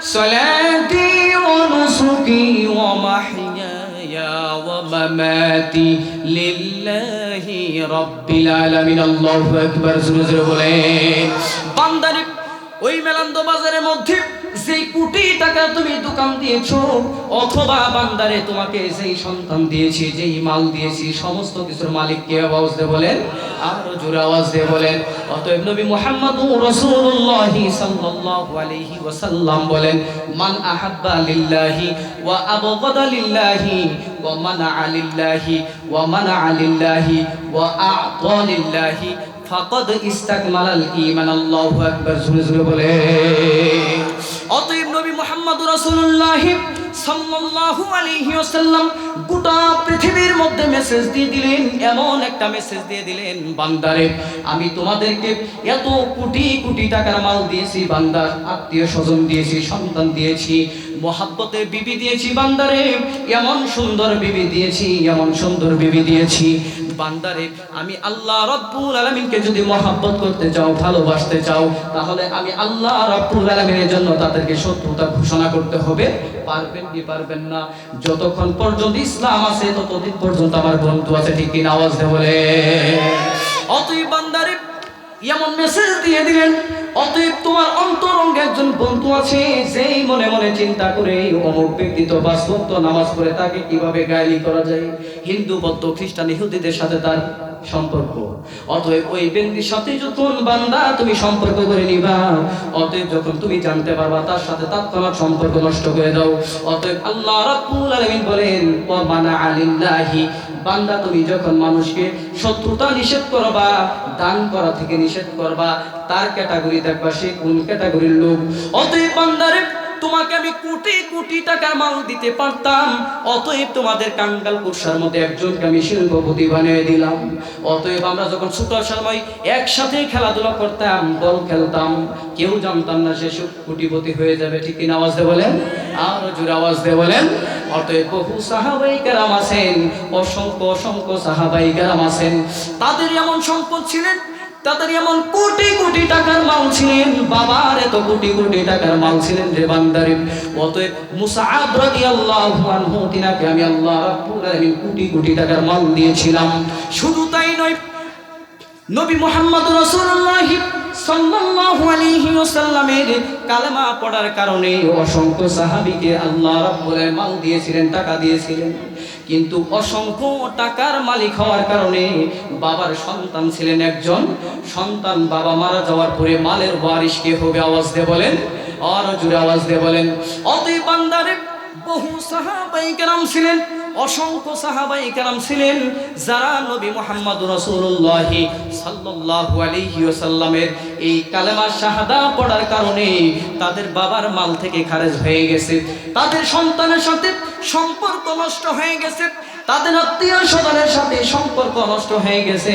صلاتي ونسكي ومحياي ومماتي لله رب العالمين. الله أكبر. زر بولين. ওই মেলান্দ বাজারের মধ্যে যেই কোটি টাকা তুমি দোকান দিয়েছ, অথবা বান্দারে তোমাকে যেই সন্তান দিয়েছি, যেই মাল দিয়েছি, সমস্ত কিছুর মালিককে আওয়াজ দিয়ে বলেন, আরও জোরে আওয়াজ দিয়ে বলেন। অতএব নবী মুহাম্মদুর রাসূলুল্লাহ সাল্লাল্লাহু আলাইহি ওয়াসাল্লাম বলেন, মান আহাব্বা লিল্লাহি ওয়া আবগাদা লিল্লাহি ওয়া মানাআ লিল্লাহি ওয়া মানাআ লিল্লাহি ওয়া আ'তা লিল্লাহি ফাকাদ ইস্তাকমালাল ঈমান, আল্লাহু আকবার, জোরে জোরে বলে। অতএব নবী মুহাম্মদ রাসূলুল্লাহ সাল্লাল্লাহু আলাইহি ওয়াসাল্লাম গোটা পৃথিবীর মধ্যে মেসেজ দিয়ে দিলেন, এমন একটা মেসেজ দিয়ে দিলেন, বান্দারে, আমি তোমাদেরকে এত কোটি কোটি টাকার মাল দিয়েছি, বান্দার আত্মীয় স্বজন দিয়েছি, সন্তান দিয়েছি, মহাব্বতে বিবি দিয়েছি, বান্দারে, এমন সুন্দর বিবি দিয়েছি, এমন সুন্দর বিবি দিয়েছি। বান্দারে, আমি আল্লাহ রব্বুল আলমিনকে যদি মহাব্বত করতে চাও, ভালোবাসতে চাও, তাহলে আমি আল্লাহ রব্বুল আলমিনের জন্য তাদেরকে শত্রুতা ঘোষণা করতে হবে। পারবেন কি পারবেন না? যতক্ষণ পর্যন্ত ইসলাম আছে, ততদিন পর্যন্ত আমার বন্ধু আছে, ঠিক কিনা আওয়াজ বলে। বান্দারে এমন মেসেজ দিয়ে দিলেন, অতএব তোমার অন্তরঙ্গে একজন বন্ধু আছে, যেই মনে মনে চিন্তা করে অমুক ব্যক্তি তো বাস্তব তো নামাজ পড়ে, তাকে কীভাবে গায়লি করা যায়? হিন্দু বৌদ্ধ, খ্রিস্টান, ইহুদিদের সাথে তার সম্পর্ক। অতএব ওই ব্যক্তির সাথে যখন বান্দা, তুমি সম্পর্ক করে নিবা। অতএব যখন তুমি জানতে পারবা, তার সাথে তৎক্ষণাৎ সম্পর্ক নষ্ট করে দাও। অতএব আল্লাহ রাব্বুল আলামিন বলেন, ওয়া মানা আলিল্লাহি বান্দা তুমি যখন মানুষকে শত্রুতা নিষেধ করবা, দান করা থেকে নিষেধ করবা, তার ক্যাটাগরি দেখবা সে কোন ক্যাটাগরির লোক? অতএব বান্দারে, তোমাকে আমি কোটি কোটি টাকার মাল দিতে পারতাম, অতএব তোমাদের কাঙ্গাল কুরসার মধ্যে একজনকে আমি শিল্পপতি বানিয়ে দিলাম। অতএব আমরা যখন ছোট সময় একসাথে খেলাধুলা করতাম, বল খেলতাম, কেউ জানতাম না সে কোটিপতি হয়ে যাবে, ঠিক কিনা আওয়াজ দিয়ে বলেন? আর জোরে আওয়াজ দিয়ে বলেন? অতএব বহু সাহাবাই কেরাম আছেন, অসংখ্য অসংখ্য সাহাবাই কেরাম আছেন। তাদের এমন সম্পদ ছিলেন, তাদের এমন কোটি কোটি টাকার মাল ছিলেন, বাবার এত কোটি কোটি টাকার মাল ছিলেন যে বান্দারে। অতএব মুসাআব রাদিয়াল্লাহু আনহু, তিনাকে আমি আল্লাহ রাব্বুল কোটি কোটি টাকার মাল দিয়েছিলাম। শুধু তাই নয়, নবী মোহাম্মদ রাসূলুল্লাহ কালেমা পড়ার অসংখ্য দিয়েছিলেন, টাকা দিয়েছিলেন। কিন্তু অসংখ্য টাকার মালিক হওয়ার কারণে বাবার সন্তান ছিলেন একজন। সন্তান বাবা মারা যাওয়ার পরে মালের ওয়ারিশ কে হবে আওয়াজ দিয়ে বলেন, আর জুড়ে আওয়াজ দিয়ে বলেন, অতএব বান্দারে বহু সাহাবাই কেরাম ছিলেন অসংখ্য সাহাবাই কেরাম ছিলেন যারা নবী মোহাম্মদ রসুল্লাহ সাল্লাহ আলাইহি ওয়াসাল্লামের এই কালেমা শাহাদা পড়ার কারণে তাদের বাবার মাল থেকে খারেজ হয়ে গেছে। তাদের সন্তানের সাথে সম্পর্ক নষ্ট হয়ে গেছে। তাদের আত্মীয় স্বজনের সাথে সম্পর্ক নষ্ট হয়ে গেছে।